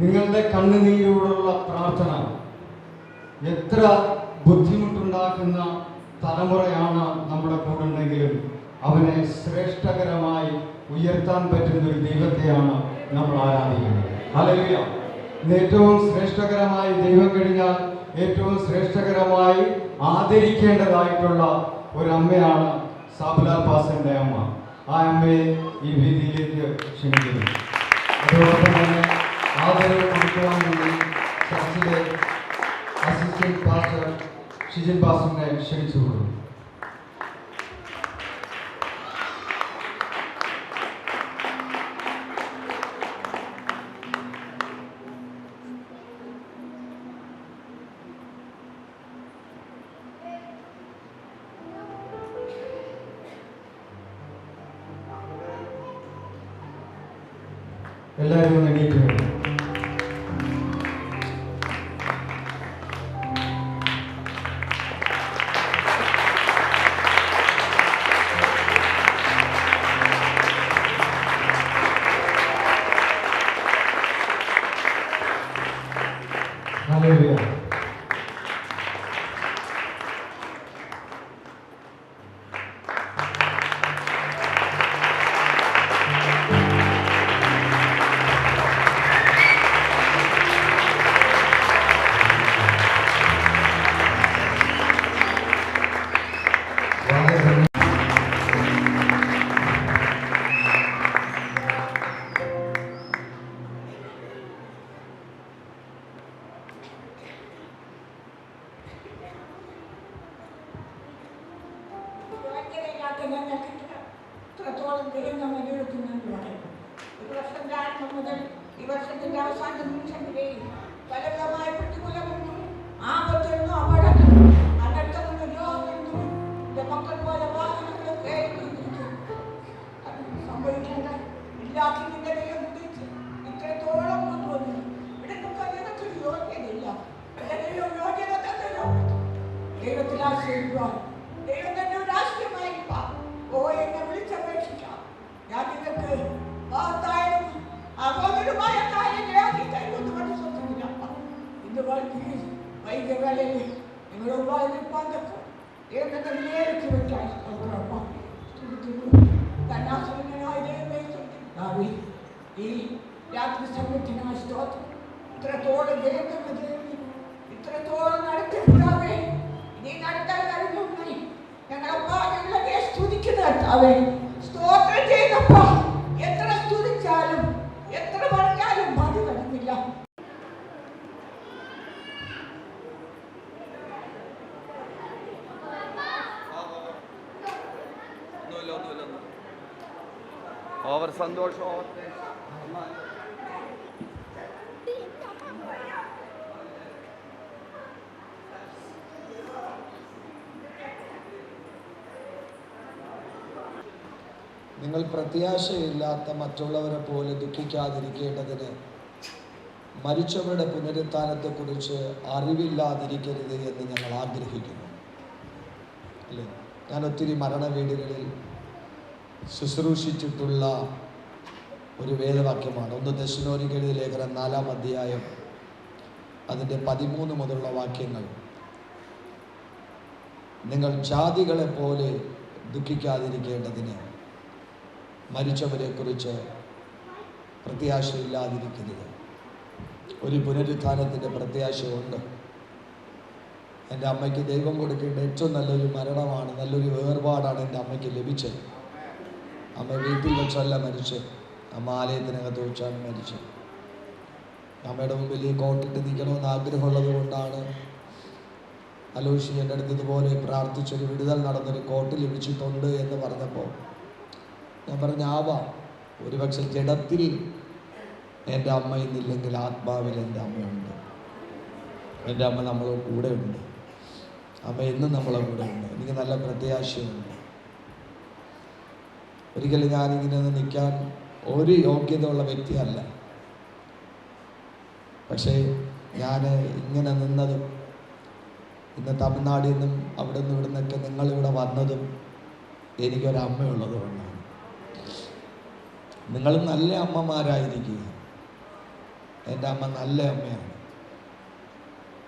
നിങ്ങളുടെ കണ്ണുനീരോടുള്ള പ്രാർത്ഥന. എത്ര ബുദ്ധിമുട്ടുണ്ടാക്കുന്ന തലമുറയാണ് നമ്മുടെ കൂടെ ഉണ്ടെങ്കിലും അവനെ ശ്രേഷ്ഠകരമായി ഉയർത്താൻ പറ്റുന്ന ഒരു ദൈവത്തെയാണ് നമ്മൾ ആരാധിക്കുന്നത്. ഹല്ലേലൂയ. ഏറ്റവും ശ്രേഷ്ഠകരമായി ദൈവം കഴിഞ്ഞാൽ ഏറ്റവും ശ്രേഷ്ഠകരമായി ആദരിക്കേണ്ടതായിട്ടുള്ള ഒരു അമ്മയാണ് സാബുല പാസന്റെ അമ്മ. ആ അമ്മയെ ഈ വീതിയിലേക്ക് ക്ഷണിക്കുന്നു. അതോടൊപ്പം തന്നെ ആദരവ് കൊടുക്കുവാൻ വേണ്ടി ചർച്ചിലെ അസിസ്റ്റന്റ് പാസ്റ്റർ ഷിജിൻ പാസ്റ്ററിനെ ക്ഷണിച്ചു കൊടുക്കും എല്ലാവരും ഒന്ന് എണീറ്റ് കർത്താവേ സ്തോത്രം ചെയ്യുന്നപ്പ എത്ര സ്തുതിച്ചാലും എത്ര പറഞ്ഞാലും മതി വരുന്നില്ല. ഓവർ സന്തോഷം ഓവർ നിങ്ങൾ പ്രത്യാശയില്ലാത്ത മറ്റുള്ളവരെ പോലെ ദുഃഖിക്കാതിരിക്കേണ്ടതിന് മരിച്ചവരുടെ പുനരുത്ഥാനത്തെക്കുറിച്ച് അറിവില്ലാതിരിക്കരുത് എന്ന് ഞങ്ങൾ ആഗ്രഹിക്കുന്നു. അല്ലേ? ഞാൻ ഒത്തിരി മരണ വീടുകളിൽ ശുശ്രൂഷിച്ചിട്ടുള്ള ഒരു വേദവാക്യമാണ്. ഒന്ന് ദശനോരിക്കെഴുതി ലേഖനം നാലാം അധ്യായം അതിന്റെ പതിമൂന്ന് മുതലുള്ള വാക്യങ്ങൾ. നിങ്ങൾ ജാതികളെ പോലെ ദുഃഖിക്കാതിരിക്കേണ്ടതിന് മരിച്ചവരെക്കുറിച്ച് പ്രത്യാശയില്ലാതിരിക്കുന്നത്. ഒരു പുനരുത്ഥാനത്തിന്റെ പ്രത്യാശയുണ്ട്. എന്റെ അമ്മയ്ക്ക് ദൈവം കൊടുക്കേണ്ട ഏറ്റവും നല്ലൊരു മരണമാണ് നല്ലൊരു വേർപാടാണ് എന്റെ അമ്മയ്ക്ക് ലഭിച്ചത്. അമ്മ വീട്ടിൽ വെച്ചല്ല മരിച്ചത്. അമ്മ ആലയത്തിനകത്ത് വെച്ചാണ് മരിച്ചത്. അമ്മയുടെ മുമ്പിൽ ഈ കോട്ടിട്ട് നിൽക്കണമെന്ന് ആഗ്രഹമുള്ളത് കൊണ്ടാണ് അലോഷി എന്റെ അടുത്ത് ഇതുപോലെ പ്രാർത്ഥിച്ചൊരു വിടുതൽ നടന്നൊരു കോട്ട് ലഭിച്ചിട്ടുണ്ട് എന്ന് പറഞ്ഞപ്പോൾ ഞാൻ പറഞ്ഞ ആവാം. ഒരുപക്ഷെ ജഡത്തിൽ എന്റെ അമ്മ ഇന്നില്ലെങ്കിൽ ആത്മാവിൽ എന്റെ അമ്മയുണ്ട്. എന്റെ അമ്മ നമ്മളെ കൂടെ ഉണ്ട്. അമ്മ എന്നും നമ്മളെ കൂടെ ഉണ്ട്. എനിക്ക് നല്ല പ്രത്യാശയുണ്ട്. ഒരിക്കലും ഞാനിങ്ങനെ നിൽക്കാൻ ഒരു യോഗ്യത ഉള്ള വ്യക്തിയല്ല. പക്ഷേ ഞാൻ ഇങ്ങനെ നിന്നതും ഇന്ന് തമിഴ്നാടിൽ നിന്നും അവിടെ നിന്നും ഇവിടെ നിന്നൊക്കെ നിങ്ങളിവിടെ വന്നതും എനിക്കൊരമ്മയുള്ളത് കൊണ്ടാണ് നിങ്ങൾ നല്ല അമ്മമാരായിരിക്കുക. എന്റെ അമ്മ നല്ല അമ്മയാണ്.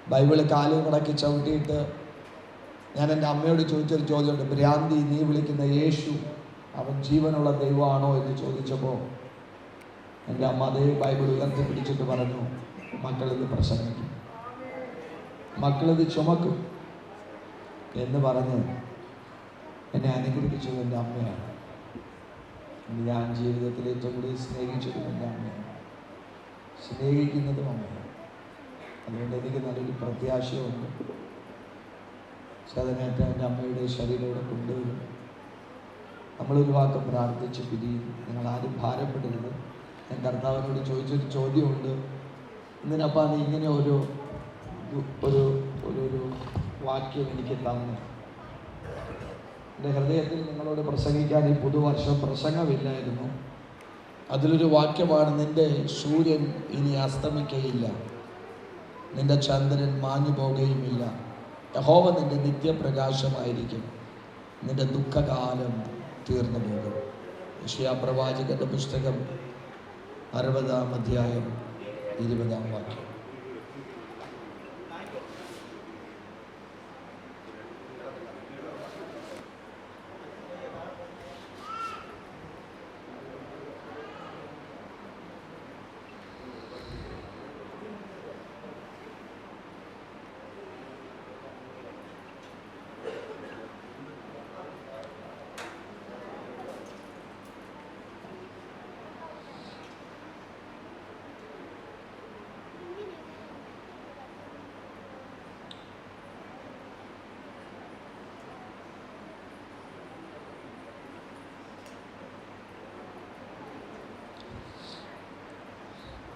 ബൈബിൾ കാലും കടക്കി ചവിട്ടിയിട്ട് ഞാൻ എന്റെ അമ്മയോട് ചോദിച്ചൊരു ചോദ്യമുണ്ട്. ഭ്രാന്തി നീ വിളിക്കുന്ന യേശു അവൻ ജീവനുള്ള ദൈവമാണോ? എന്ന് ചോദിച്ചപ്പോൾ എന്റെ അമ്മ അതേ ബൈബിൾ ഉയർത്തി പിടിച്ചിട്ട് പറഞ്ഞു മക്കളിത് പ്രസംഗിക്കും. മക്കളിത് ചുമക്കും. എന്ന് പറഞ്ഞ് എന്നെ അനുഗ്രഹിച്ചത് എന്റെ അമ്മയാണ്. ഞാൻ ജീവിതത്തിൽ ഏറ്റവും കൂടുതൽ സ്നേഹിച്ചതും എന്റെ അമ്മയാണ് സ്നേഹിക്കുന്നതും അമ്മയാണ്. അതുകൊണ്ട് എനിക്ക് നല്ലൊരു പ്രത്യാശയുണ്ട്. സദനേറ്റ എന്റെ അമ്മയുടെ ശരീരത്തോടെ കൊണ്ടുവരും. നമ്മളൊരു വാക്ക് പ്രാർത്ഥിച്ച് പിരിയും. നിങ്ങൾ ആരും ഭാരപ്പെടരുത്. ഞാൻ കർത്താവിനോട് ചോദിച്ചൊരു ചോദ്യമുണ്ട്. എന്തിനപ്പാ നീ ഇങ്ങനെ ഒരു ഒരു ഒരു വാക്യം എനിക്ക് തന്നു. എന്റെ ഹൃദയത്തിൽ നിങ്ങളോട് പ്രസംഗിക്കാൻ ഈ പുതുവർഷം പ്രസംഗമില്ലായിരുന്നു. അതിലൊരു വാക്യമാണ് നിന്റെ സൂര്യൻ ഇനി അസ്തമിക്കയില്ല. നിന്റെ ചന്ദ്രൻ മാഞ്ഞു പോകുകയുമില്ല യഹോവ നിന്റെ നിത്യപ്രകാശമായിരിക്കും. നിന്റെ ദുഃഖകാലം തീർന്നു പോകും യശയാ പ്രവാചകന്റെ പുസ്തകം അറുപതാം അധ്യായം ഇരുപതാം വാക്യം.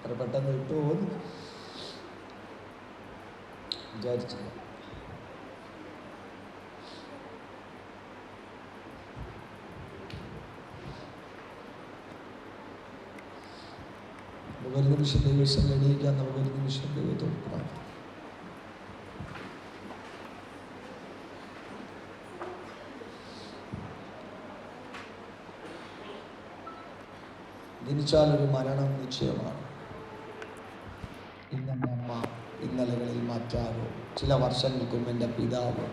അത്ര പെട്ടെന്ന് വിട്ടുപോകുന്നു വിചാരിച്ചില്ല. ഒരു നിമിഷം ദൈവം എണീക്കാൻ നമുക്ക് ഒരു നിമിഷം ദൈവത്തോട് പ്രാർത്ഥിക്കാം. ജനിച്ചാൽ ഒരു മരണം നിശ്ചയമാണ്. ചില വർഷങ്ങൾക്ക് എന്റെ പിതാവ്.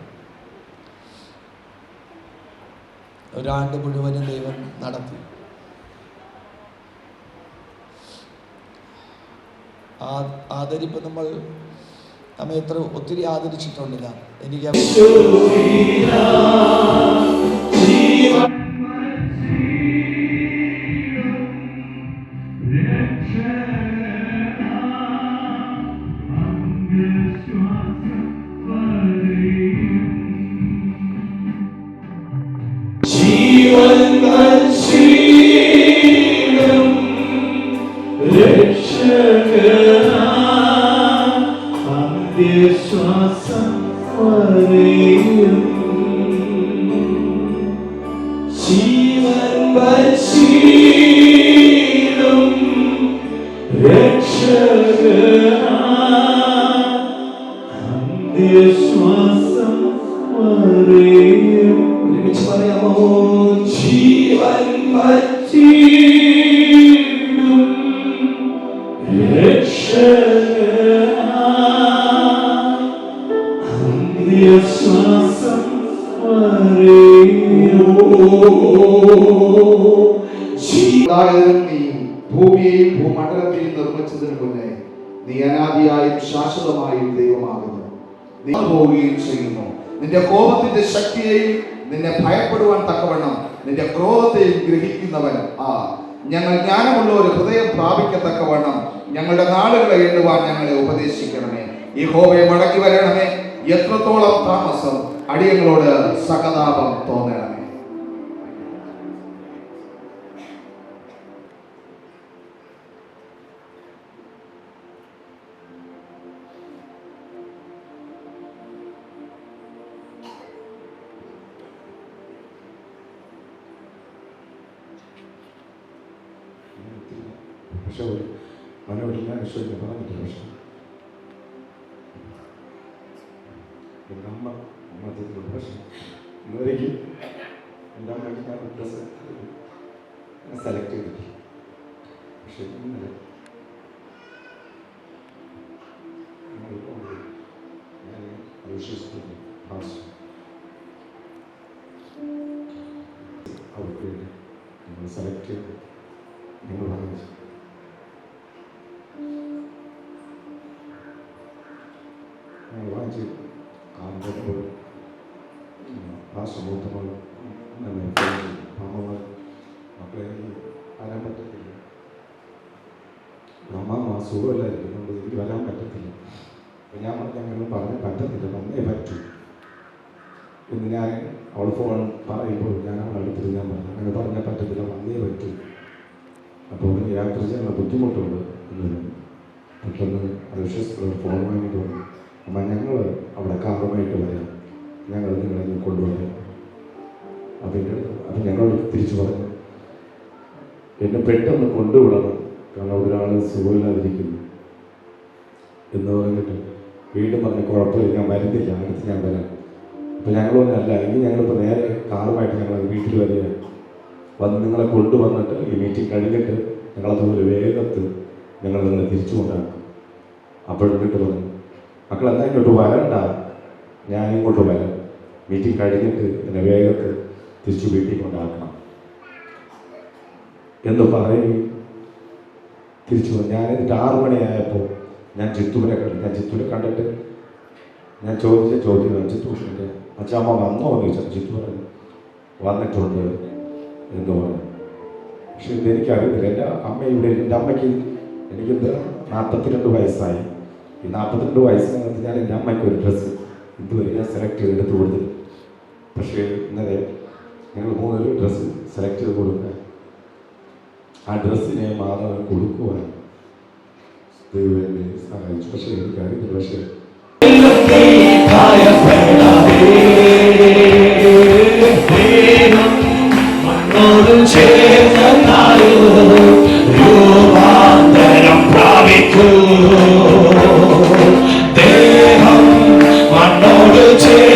ഒരാണ്ട് മുഴുവനും ദൈവം നടത്തി. ആദരിപ്പ് നമ്മൾ നമ്മെ എത്ര ഒത്തിരി ആദരിച്ചിട്ടുണ്ടില്ല. എനിക്ക് ശ്വാസം കോപത്തിന്റെ ശക്തിയെയും നിന്നെ ഭയപ്പെടുവാൻ തക്കവണ്ണം നിന്റെ ക്രോധത്തെയും ഗ്രഹിക്കുന്നവൻ ആ ഞങ്ങൾ ജ്ഞാനമുള്ള ഒരു ഹൃദയം പ്രാപിക്കത്തക്കവണ്ണം ഞങ്ങളുടെ നാളുകളെ എണ്ണുവാൻ ഞങ്ങളെ ഉപദേശിക്കണമേ. ഈ ഹോവയെ മടക്കി വരണമേ. എത്രത്തോളം താമസം അടിയങ്ങളോട് സഹതാപം തോന്നണമേ തൃശ്ശൂർ മനോഹരിന് തൃശ്ശൂരിന് പറയാൻ പറ്റില്ല പക്ഷേ എന്റെ അമ്മ മധ്യത്തിലുള്ള പക്ഷേ ഇന്നുവരേക്കും എന്റെ സെലക്ട് ചെയ്തിട്ട് പക്ഷേ ഇന്നലെ ഞാൻ വിശ്വസിക്കുന്നു ആവശ്യം അവർക്ക് വേണ്ടി നിങ്ങൾ സെലക്ട് ചെയ്ത്. നിങ്ങൾ പറഞ്ഞു തിരിച്ചു പറഞ്ഞു എന്നെ പെട്ടെന്ന് കൊണ്ടുവിടണം. കാരണം ഒരാൾ സുഖമില്ലാതിരിക്കുന്നു. എന്ന് പറഞ്ഞിട്ട് വീണ്ടും പറഞ്ഞു കുഴപ്പമില്ല ഞാൻ വരുന്നില്ല. അടുത്ത് ഞാൻ വരാം. അപ്പം ഞങ്ങൾ പറഞ്ഞല്ല ഇനി ഞങ്ങളിപ്പോൾ നേരെ കാറുമായിട്ട് ഞങ്ങൾ വീട്ടിൽ വരിക വന്ന് നിങ്ങളെ കൊണ്ടുവന്നിട്ട് ഈ മീറ്റിംഗ് കഴിഞ്ഞിട്ട് ഞങ്ങളതുപോലെ വേഗത്തിൽ ഞങ്ങൾ നിങ്ങളെ തിരിച്ചു കൊണ്ടാക്കും അപ്പോഴെന്നിട്ട് പറഞ്ഞു മക്കൾ എന്നാ ഇങ്ങോട്ട് വരണ്ട. ഞാൻ ഇങ്ങോട്ട് വരാം. മീറ്റിംഗ് കഴിഞ്ഞിട്ട് എന്നെ വേഗത്തിൽ തിരിച്ചു വീട്ടിൽ കൊണ്ടാക്കണം എന്ന് പറയുകയും തിരിച്ചു വന്നു. ഞാൻ എന്നിട്ട് ആറു മണിയായപ്പോൾ ഞാൻ ചിത്തൂരെ കണ്ടു. ഞാൻ ചിത്തൂരെ കണ്ടിട്ട് ഞാൻ ചോദിച്ച ചോദ്യം ചിത്തൂഷിന്റെ അച്ഛമ്മ വന്നോ എന്ന് ചോദിച്ചു ചിത്തൂർ വന്നിട്ടുണ്ട് എന്ന് പറഞ്ഞു. പക്ഷെ ഇതെനിക്കറിയത്തില്ല. എന്റെ അമ്മ ഇവിടെ എന്റെ അമ്മയ്ക്ക് എനിക്ക് നാൽപ്പത്തിരണ്ട് വയസ്സായി. ഈ നാൽപ്പത്തിരണ്ട് വയസ്സിനകത്ത് ഞാൻ എന്റെ അമ്മയ്ക്ക് ഒരു ഡ്രസ്സ് ഇതുവരെ ഞാൻ സെലക്ട് ചെയ്തെടുത്ത് കൊടുത്തു പക്ഷേ ഇന്നലെ ഞങ്ങൾ മൂന്നൊരു ഡ്രസ്സ് സെലക്ട് ചെയ്ത് കൊടുക്കുക ആ ഡ്രസ്സിനെ മാധവൻ കൊടുക്കുവാൻ ദൈവം എന്നെ സഹായിച്ചു. പക്ഷേ പക്ഷേ മണ്ണോട് ചേർന്നായോ പ്രാപിക്കൂ ദേഹം മണ്ണോട് ചേർന്നായോ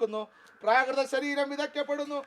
ഉയർക്കുന്നു. പ്രാകൃത ശരീരം വിതയ്ക്കപ്പെടുന്നു.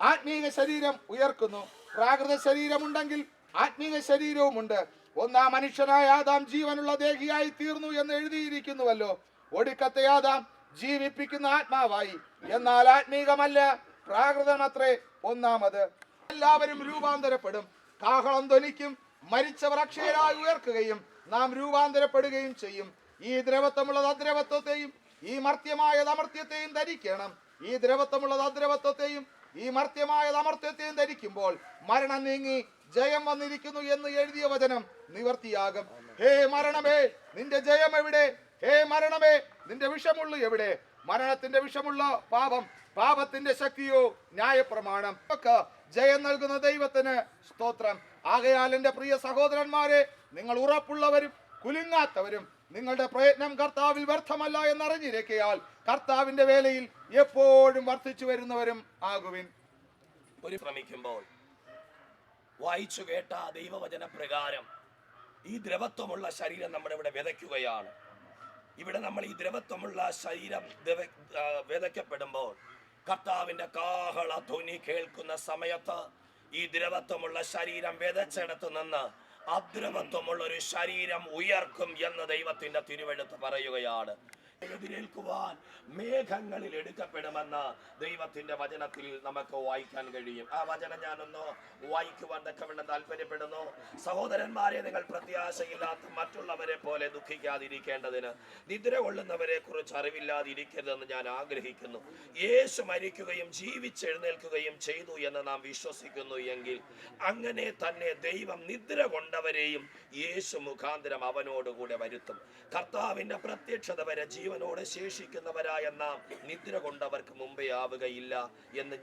ആത്മീക ശരീരം ഉയർക്കുന്നു. പ്രാകൃത ശരീരമുണ്ടെങ്കിൽ ആത്മീക ശരീരവുമുണ്ട്. ഒന്നാം മനുഷ്യനായ ആദാം ജീവനുള്ള ദേഹിയായി തീർന്നു എന്ന് എഴുതിയിരിക്കുന്നുവല്ലോ. ഒടുക്കത്തെ ആദാം ജീവിപ്പിക്കുന്ന ആത്മാവായി. എന്നാൽ ആത്മീകമല്ല പ്രാകൃതമത്രേ ഒന്നാമത്. എല്ലാവരും രൂപാന്തരപ്പെടും. കാഹളം ധ്വനിക്കും മരിച്ചവർ അക്ഷയരായി ഉയർക്കുകയും നാം രൂപാന്തരപ്പെടുകയും ചെയ്യും. ഈ ദ്രവത്വമുള്ളത് അദ്രവത്വത്തെയും ഈ മർത്യമായത് അമർത്യത്തെയും ധരിക്കണം. ഈ ദ്രവത്വമുള്ളത് അദ്രവത്വത്തെയും ഈ മർത്യമായത് അമർത്യത്തെയും ധരിക്കുമ്പോൾ മരണം നീങ്ങി ജയം വന്നിരിക്കുന്നു എന്ന് എഴുതിയ വചനം നിവർത്തിയാകും. ഹേ മരണമേ നിന്റെ ജയം എവിടെ? ഹേ മരണമേ നിന്റെ വിഷമുള്ളു എവിടെ? മരണത്തിന്റെ വിഷമുള്ള പാപം പാപത്തിന്റെ ശക്തിയോ ന്യായപ്രമാണം. ഒക്കെ ജയം നൽകുന്ന ദൈവത്തിന് സ്തോത്രം. ആകയാൽ പ്രിയ സഹോദരന്മാരെ നിങ്ങൾ ഉറപ്പുള്ളവരും കുലുങ്ങാത്തവരും നിങ്ങളുടെ പ്രയത്നം കർത്താവിൽ വ്യർത്ഥമല്ല എന്നറിഞ്ഞിരിക്കയാൽ കർത്താവിന്റെ വേലയിൽ എപ്പോഴും വർദ്ധിച്ചു വരുന്നവരും ആകുവിൻ. ഒരു ശ്രമിക്കുമ്പോൾ വായിച്ചു കേട്ട ദൈവവചന പ്രകാരം ഈ ദ്രവത്വമുള്ള ശരീരം നമ്മുടെ ഇവിടെ വിതയ്ക്കുകയാണ്. ഇവിടെ നമ്മൾ ഈ ദ്രവത്വമുള്ള ശരീരം വിതയ്ക്കപ്പെടുമ്പോൾ കർത്താവിന്റെ കാഹള ധ്വനി കേൾക്കുന്ന സമയത്ത് ഈ ദ്രവത്വമുള്ള ശരീരം വിതച്ചെടുത്ത് നിന്ന് അദ്രവത്വമുള്ള ഒരു ശരീരം ഉയർക്കും എന്ന് ദൈവത്തിന്റെ തിരുവെഴുത്ത് പറയുകയാണ്. എതിരേൽക്കുവാൻ മേഘങ്ങളിൽ എടുക്കപ്പെടുമെന്ന് ദൈവത്തിന്റെ വചനത്തിൽ നമുക്ക് വായിക്കാൻ കഴിയും. ആ വചനം ഞാനൊന്ന് വായിക്കുവാൻ തക്കവണ്ണം താല്പര്യപ്പെടുന്നു സഹോദരന്മാരെ നിങ്ങൾ പ്രത്യാശയില്ലാത്ത മറ്റുള്ളവരെ പോലെ ദുഃഖിക്കാതിരിക്കേണ്ടതിന് നിദ്ര കൊള്ളുന്നവരെ കുറിച്ച് അറിവില്ലാതിരിക്കരുതെന്ന് ഞാൻ ആഗ്രഹിക്കുന്നു. യേശു മരിക്കുകയും ജീവിച്ചെഴുന്നേൽക്കുകയും ചെയ്തു എന്ന് നാം വിശ്വസിക്കുന്നു എങ്കിൽ അങ്ങനെ തന്നെ ദൈവം നിദ്ര കൊണ്ടവരെയും യേശു മുഖാന്തരം അവനോടുകൂടെ വരുത്തും. കർത്താവിന്റെ പ്രത്യക്ഷത വരെ ജീവൻ ജീവനോടെ ശേഷിക്കുന്നവരായ നാം നിദ്ര കൊണ്ടവർക്ക് മുമ്പേ ആവുകയില്ല എന്ന്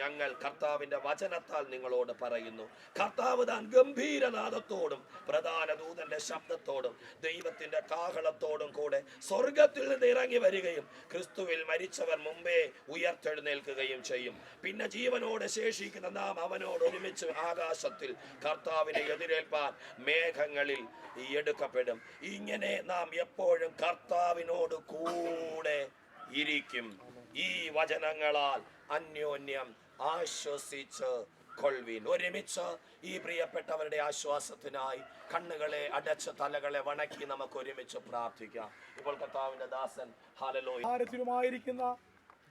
ഞങ്ങൾ കർത്താവിന്റെ വചനത്താൽ നിങ്ങളോട് പറയുന്നു. കർത്താവ് താൻ ഗംഭീരനാഥത്തോടും പ്രധാന ദൂതന്റെ ശബ്ദത്തോടും ദൈവത്തിന്റെ കാഹളത്തോടും കൂടെ സ്വർഗത്തിൽ നിന്ന് ഇറങ്ങി വരികയും ക്രിസ്തുവിൽ മരിച്ചവർ മുമ്പേ ഉയർത്തെഴുന്നേൽക്കുകയും ചെയ്യും. പിന്നെ ജീവനോട് ശേഷിക്കുന്ന നാം അവനോട് ഒരുമിച്ച് ആകാശത്തിൽ കർത്താവിനെ എതിരേൽപ്പാൻ മേഘങ്ങളിൽ എടുക്കപ്പെടും. ഇങ്ങനെ നാം എപ്പോഴും കർത്താവിനോട് കൂടെ ഇരിക്കും. ഈ വചനങ്ങളാൽ അന്യോന്യം ആശ്വസിച്ച് കൊൾവീൻ ഒരുമിച്ച് ഈ പ്രിയപ്പെട്ടവരുടെ ആശ്വാസത്തിനായി കണ്ണുകളെ അടച്ച് തലകളെ വണക്കി നമുക്ക് ഒരുമിച്ച് പ്രാർത്ഥിക്കാം. ഇപ്പോൾ കർത്താവിന്റെ ദാസൻ ഹാലലോ ഭാരത്തിലുമായിരിക്കുന്ന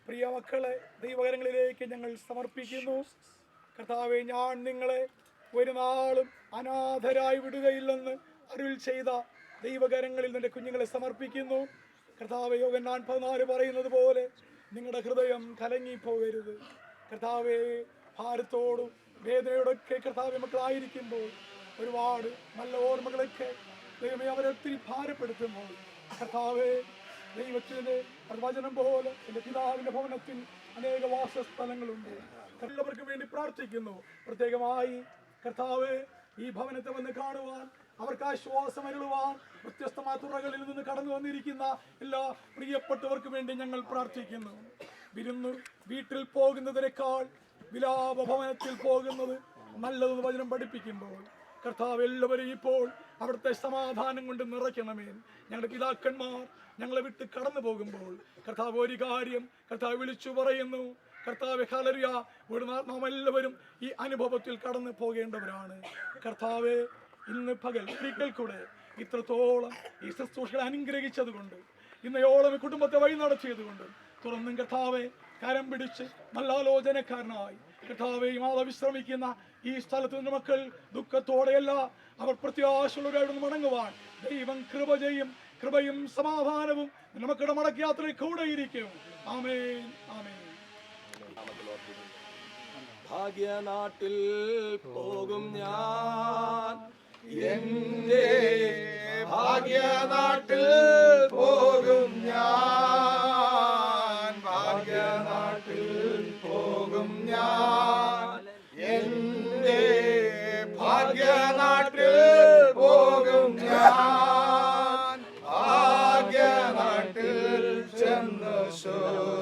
പ്രിയ മക്കളെ ദൈവകരങ്ങളിലേക്ക് ഞങ്ങൾ സമർപ്പിക്കുന്നു. കർത്താവെ ഞാൻ നിങ്ങളെ ഒരു നാളും അനാഥരായി വിടുകയില്ലെന്ന് അരുൾ ചെയ്ത ദൈവകരങ്ങളിൽ നിന്റെ കുഞ്ഞുങ്ങളെ സമർപ്പിക്കുന്നു. കർത്താവെ യോഗൻ പതിനാല് പറയുന്നത് പോലെ നിങ്ങളുടെ ഹൃദയം കലങ്ങിപ്പോകരുത്. കർത്താവെ ഭാരത്തോടും വേദനയോടൊക്കെ കർത്താവ് മക്കളായിരിക്കുമ്പോൾ ഒരുപാട് നല്ല ഓർമ്മകളൊക്കെ ദൈവമേ അവരെ ഒത്തിരി ഭാരപ്പെടുത്തുമ്പോൾ കർത്താവെ ദൈവത്തിന്റെ പ്രവചനം പോലെ എന്റെ പിതാവിന്റെ ഭവനത്തിൽ അനേക വാസസ്ഥലങ്ങളുണ്ട്. എല്ലാവർക്കും വേണ്ടി പ്രാർത്ഥിക്കുന്നു. പ്രത്യേകമായി കർത്താവ് ഈ ഭവനത്തെ വന്ന് കാണുവാൻ അവർക്ക് ആശ്വാസം അരുളുവാൻ വ്യത്യസ്തമായ തുറകളിൽ നിന്ന് കടന്നു വന്നിരിക്കുന്ന എല്ലാ പ്രിയപ്പെട്ടവർക്കും വേണ്ടി ഞങ്ങൾ പ്രാർത്ഥിക്കുന്നു. വിരുന്ന് വീട്ടിൽ പോകുന്നതിനേക്കാൾ വിലാപ ഭവനത്തിൽ പോകുന്നത് നല്ലതെന്ന് വചനം പഠിപ്പിക്കുമ്പോൾ കർത്താവ് എല്ലാവരും ഇപ്പോൾ അവിടുത്തെ സമാധാനം കൊണ്ട് നിറയ്ക്കണമേ. ഞങ്ങളുടെ പിതാക്കന്മാർ ഞങ്ങളെ വിട്ട് കടന്നു പോകുമ്പോൾ കർത്താവ് ഒരു കാര്യം കർത്താവ് വിളിച്ചു പറയുന്നു. കർത്താവ് ഹലരിയ ഇവിടുന്ന് നാം എല്ലാവരും ഈ അനുഭവത്തിൽ കടന്നു പോകേണ്ടവരാണ്. കർത്താവ് ഇന്ന് പകൽ ഒരിക്കൽ കൂടെ ഇത്രത്തോളം ഈ ശുശ്രൂഷകളെ അനുഗ്രഹിച്ചത് കൊണ്ട് ഇന്നയോളം കുടുംബത്തെ വഴി നടത്തിയതുകൊണ്ട് തുറന്നും കർത്താവെ കരം പിടിച്ച് നല്ലാലോചനക്കാരനായി കർത്താവെ മാത വിശ്രമിക്കുന്ന ഈ സ്ഥലത്ത് നിന്ന് മക്കൾ ദുഃഖത്തോടെയല്ല അവർ പ്രത്യാശയുള്ളവരായിരുന്നു മടങ്ങുവാൻ ദൈവം കൃപ ചെയ്യും കൃപയും സമാധാനവും നമുക്കിടെ മടക്കയാത്രയിൽ കൂടെ ഇരിക്കും. ആമേൻ ആമേൻ. ഭാഗ്യനാട്ടിൽ പോകും ഞാൻ. എന്റെ ഭാഗ്യനാട്ടിൽ പോകും ഞാൻ. ഭാഗ്യനാട്ടിൽ പോകും ഞാൻ. എന്റെ ഭാഗ്യനാട്ടിൽ പോകും ഞാൻ. ഭാഗ്യനാട്ടിൽ ചെന്ന് ശുദ്ധരോടൊത്തു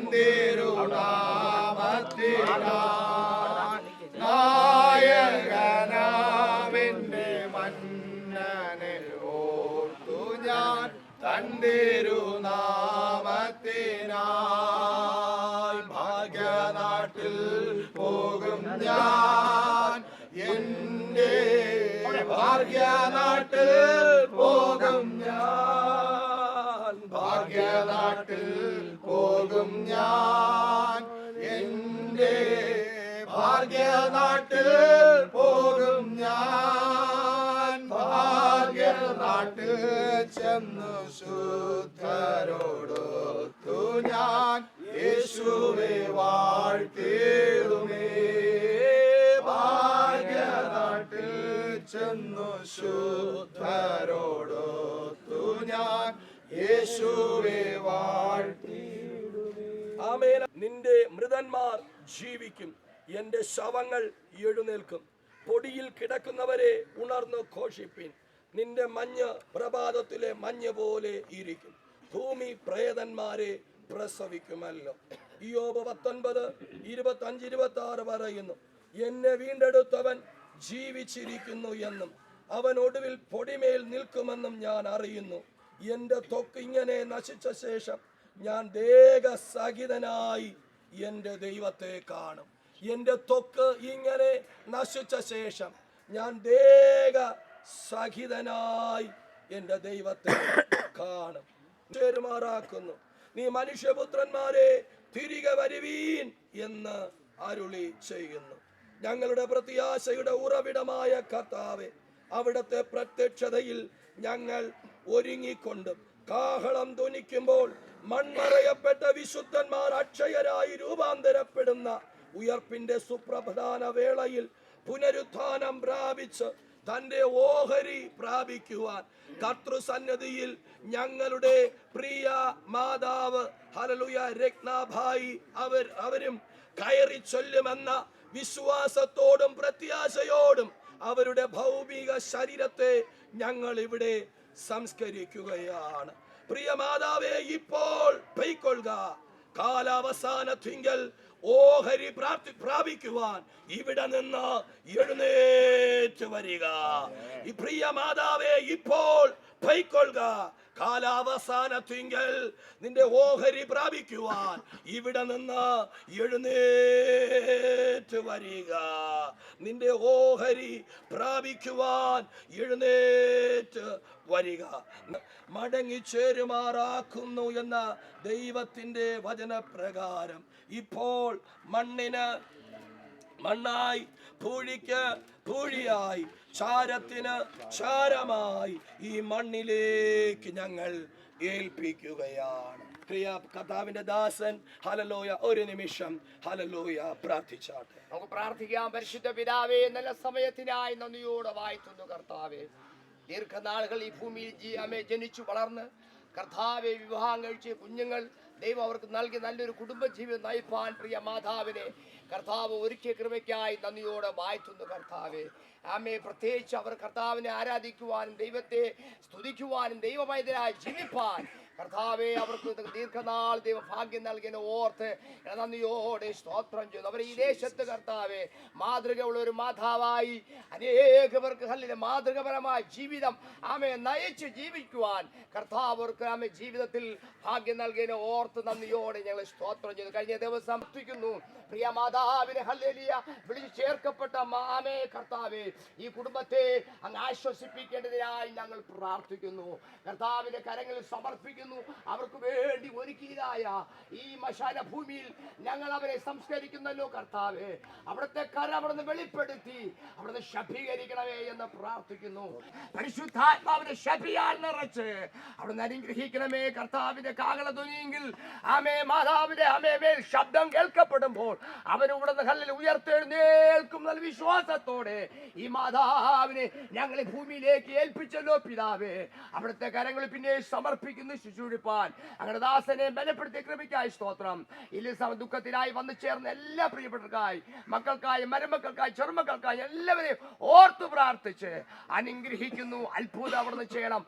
കണ്ടിരുനാമത്തിനാൻ നായകനാവെന്റെ മന്നനെ ഓർത്തു ഞാൻ. തണ്ടിരുനാമത്തിനായി ഭാഗ്യനാട്ടിൽ പോകും ഞാൻ. എന്റെ ഭാഗ്യനാട്ടിൽ പോകും ഞാൻ. ഭാഗ്യനാട്ടിൽ പോകും ഞാൻ. എന്റെ ഭാഗ്യനാട്ടിൽ പോകും ഞാൻ. ഭാഗ്യനാട്ടിൽ ചെന്നു ശുദ്ധരോടൊത്തു ഞാൻ. യേശുവെ വാഴ്ത്തിടുമേ. ഭാഗ്യനാട്ടിൽ ചെന്നു ശുദ്ധരോടൊത്തു ഞാൻ. യേശുവെ വാഴ്ത്തിടുമേ ആമേൻ നിന്റെ മൃതന്മാർ ജീവിക്കും. എന്റെ ശവങ്ങൾ എഴുന്നേൽക്കും. പൊടിയിൽ കിടക്കുന്നവരെ ഉണർന്ന് ഘോഷിപ്പിൻ. നിന്റെ മഞ്ഞ് പ്രഭാതത്തിലെ മഞ്ഞ് പോലെ ഇരിക്കും. ഭൂമി പ്രേതന്മാരെ പ്രസവിക്കുമല്ലോ. ഇയോബ് പത്തൊൻപത് ഇരുപത്തി അഞ്ച് ഇരുപത്തി ആറ് പറയുന്നു എന്നെ വീണ്ടെടുത്തവൻ ജീവിച്ചിരിക്കുന്നു എന്നും അവൻ ഒടുവിൽ പൊടിമേൽ നിൽക്കുമെന്നും ഞാൻ അറിയുന്നു. എന്റെ തൊക്ക് ഇങ്ങനെ നശിച്ച ശേഷം ഞാൻ ദേഹസഹിതനായി എന്റെ ദൈവത്തെ കാണും. എന്റെ ത്വക്ക് ഇങ്ങനെ നശിച്ച ശേഷം ഞാൻ ദേഹ സഹിതനായി എന്റെ ദൈവത്തെ കാണും. ചേരുമാറാക്കുന്നു. നീ മനുഷ്യപുത്രന്മാരെ തിരികെ വരുവീൻ എന്ന് അരുളി ചെയ്യുന്നു. ഞങ്ങളുടെ പ്രത്യാശയുടെ ഉറവിടമായ കർത്താവെ അവിടുത്തെ പ്രത്യക്ഷതയിൽ ഞങ്ങൾ ഒരുങ്ങിക്കൊണ്ടും കാഹളം ധ്വനിക്കുമ്പോൾ മൺമറയപ്പെട്ട വിശുദ്ധന്മാർ അക്ഷയരായി രൂപാന്തരപ്പെടുന്ന ഉയർപ്പിന്റെ സുപ്രധാന വേളയിൽ പുനരുത്ഥാനം പ്രാപിച്ച് തന്റെ ഓഹരി പ്രാപിക്കുവാൻ. കർത്തൃസന്നതിയിൽ ഞങ്ങളുടെ പ്രിയ മാതാവ് ഹലലുയ രത്നാഭായി അവർ അവരും കയറി ചൊല്ലുമെന്ന വിശ്വാസത്തോടും പ്രത്യാശയോടും അവരുടെ ഭൗമിക ശരീരത്തെ ഞങ്ങൾ ഇവിടെ സംസ്കരിക്കുകയാണ്. പ്രിയ മാതാവേ ഇപ്പോൾ പൊയ്ക്കൊള്ളുക. കാലാവസാനത്തിങ്കൽ ഓഹരി പ്രാപ്തി പ്രാപിക്കുവാൻ ഇവിടെ നിന്ന് എഴുന്നേറ്റ് വരിക. പ്രിയ മാതാവേ ഇപ്പോൾ പൊയ്ക്കൊള്ളുക. കാലാവസാനത്തിങ്കൽ നിന്റെ ഓഹരി പ്രാപിക്കുവാൻ ഇവിടെ നിന്ന് എഴുന്നേറ്റ് വരിക. നിന്റെ ഓഹരി പ്രാപിക്കുവാൻ എഴുന്നേറ്റ് വരിക. മടങ്ങി ചേരുമാറാക്കുന്നു എന്ന ദൈവത്തിന്റെ വചനപ്രകാരം ഇപ്പോൾ മണ്ണിന് മണ്ണായി പൂഴിക്ക് പൂഴിയായി ചാരത്തിന് ചാരമായി ഈ മണ്ണിലേക്ക് ഞങ്ങൾ ഏൽപ്പിക്കുകയാണ്. കഥാവിന്റെ ദാസൻ ഹലലോയ ഒരു നിമിഷം ഹലലോയ പ്രാർത്ഥിച്ചാട്ടെ. നമുക്ക് പ്രാർത്ഥിക്കാം. പരിശുദ്ധ പിതാവേ നല്ല സമയത്തിനായി നന്ദിയോടെ വായിത്തുന്നു കർത്താവേ. ദീർഘനാളുകൾ ഈ ഭൂമിയിൽ അമ്മേ ജനിച്ചു വളർന്ന് കർത്താവെ വിവാഹം കഴിച്ച് കുഞ്ഞുങ്ങൾ ദൈവം അവർക്ക് നൽകി നല്ലൊരു കുടുംബജീവിതം നയിപ്പാൻ പ്രിയ മാതാവിനെ. കർത്താവ് ഒരുക്കിയ കൃപയ്ക്കായി നന്ദിയോടെ വായിച്ചുന്നു കർത്താവെ. ആമേ പ്രത്യേകിച്ച് അവർ കർത്താവിനെ ആരാധിക്കുവാനും ദൈവത്തെ സ്തുതിക്കുവാനും ദൈവമൈതരായി ജീവിപ്പാൻ കർത്താവെ അവർക്ക് ദീർഘനാൾ ദൈവഭാഗ്യം നൽകിയ ഓർത്ത് നന്ദിയോടെ സ്തോത്രം ചെയ്യുന്നു. അവർ ഈ ദേശത്ത് കർത്താവെ ഉള്ള ഒരു മാതാവായി അനേക പേർക്ക് നല്ല മാതൃകപരമായ ജീവിതം ആമെ നയിച്ച് ജീവിക്കുവാൻ കർത്താവ് അവർക്ക് ആമെ ജീവിതത്തിൽ ഭാഗ്യം നൽകിയ ഓർത്ത് നന്ദിയോടെ ഞങ്ങൾ സ്തോത്രം ചെയ്തു കഴിഞ്ഞ ദിവസം അർപ്പിക്കുന്നു പ്രിയ മാതാവിനെ ഹല്ലേലിയ വിളിച്ചു ചേർക്കപ്പെട്ട മാമേ കർത്താവേ ഈ കുടുംബത്തെ അങ്ങ് ആശ്വസിപ്പിക്കേണ്ടതിനായി ഞങ്ങൾ പ്രാർത്ഥിക്കുന്നു. കർത്താവിന്റെ കരങ്ങളിൽ സമർപ്പിക്കുന്നു. അവർക്ക് വേണ്ടി ഒരുക്കിയതായ ഈ മശാല ഭൂമിയിൽ ഞങ്ങൾ അവരെ സംസ്കരിക്കുന്നല്ലോ കർത്താവേ. അവിടുത്തെ കര അവിടുന്ന് വെളിപ്പെടുത്തി അവിടുന്ന് ശഭീകരിക്കണമേ എന്ന് പ്രാർത്ഥിക്കുന്നു. പരിശുദ്ധാത്മാവിനെ ശപിയാൽ നിറച്ച് അവിടുന്ന് അനുഗ്രഹിക്കണമേ കർത്താവിന്റെ കാകള തുനിയെങ്കിൽ. ആമേ മാതാവിന്റെ ആമേ മേൽ ശബ്ദം കേൾക്കപ്പെടുമ്പോൾ അവരുടെ കല്ലിൽ ഉയർത്തെഴുന്നേൽക്കും നല്ല വിശ്വാസത്തോടെ ഈ മാതാവിനെ ഞങ്ങളെ ഭൂമിയിലേക്ക് ഏൽപ്പിച്ചല്ലോ പിതാവേ. അവിടുത്തെ കരങ്ങൾ പിന്നെ സമർപ്പിക്കുന്നു ശുശ്രൂഷിപ്പാൻ അങ്ങനെ ദാസനെ ബലപ്പെടുത്തിയ കൃപയ്ക്കായി സ്തോത്രം. ഇല്ല സമ ദുഃഖത്തിനായി വന്നു ചേർന്ന എല്ലാ പ്രിയപ്പെട്ടവർക്കായി മക്കൾക്കായി മരുമക്കൾക്കായി ചെറുമക്കൾക്കായി എല്ലാവരെയും ഓർത്തു പ്രാർത്ഥിച്ച് അനുഗ്രഹിക്കുന്നു. അത്ഭുതം അവിടുന്ന് ചെയ്യണം.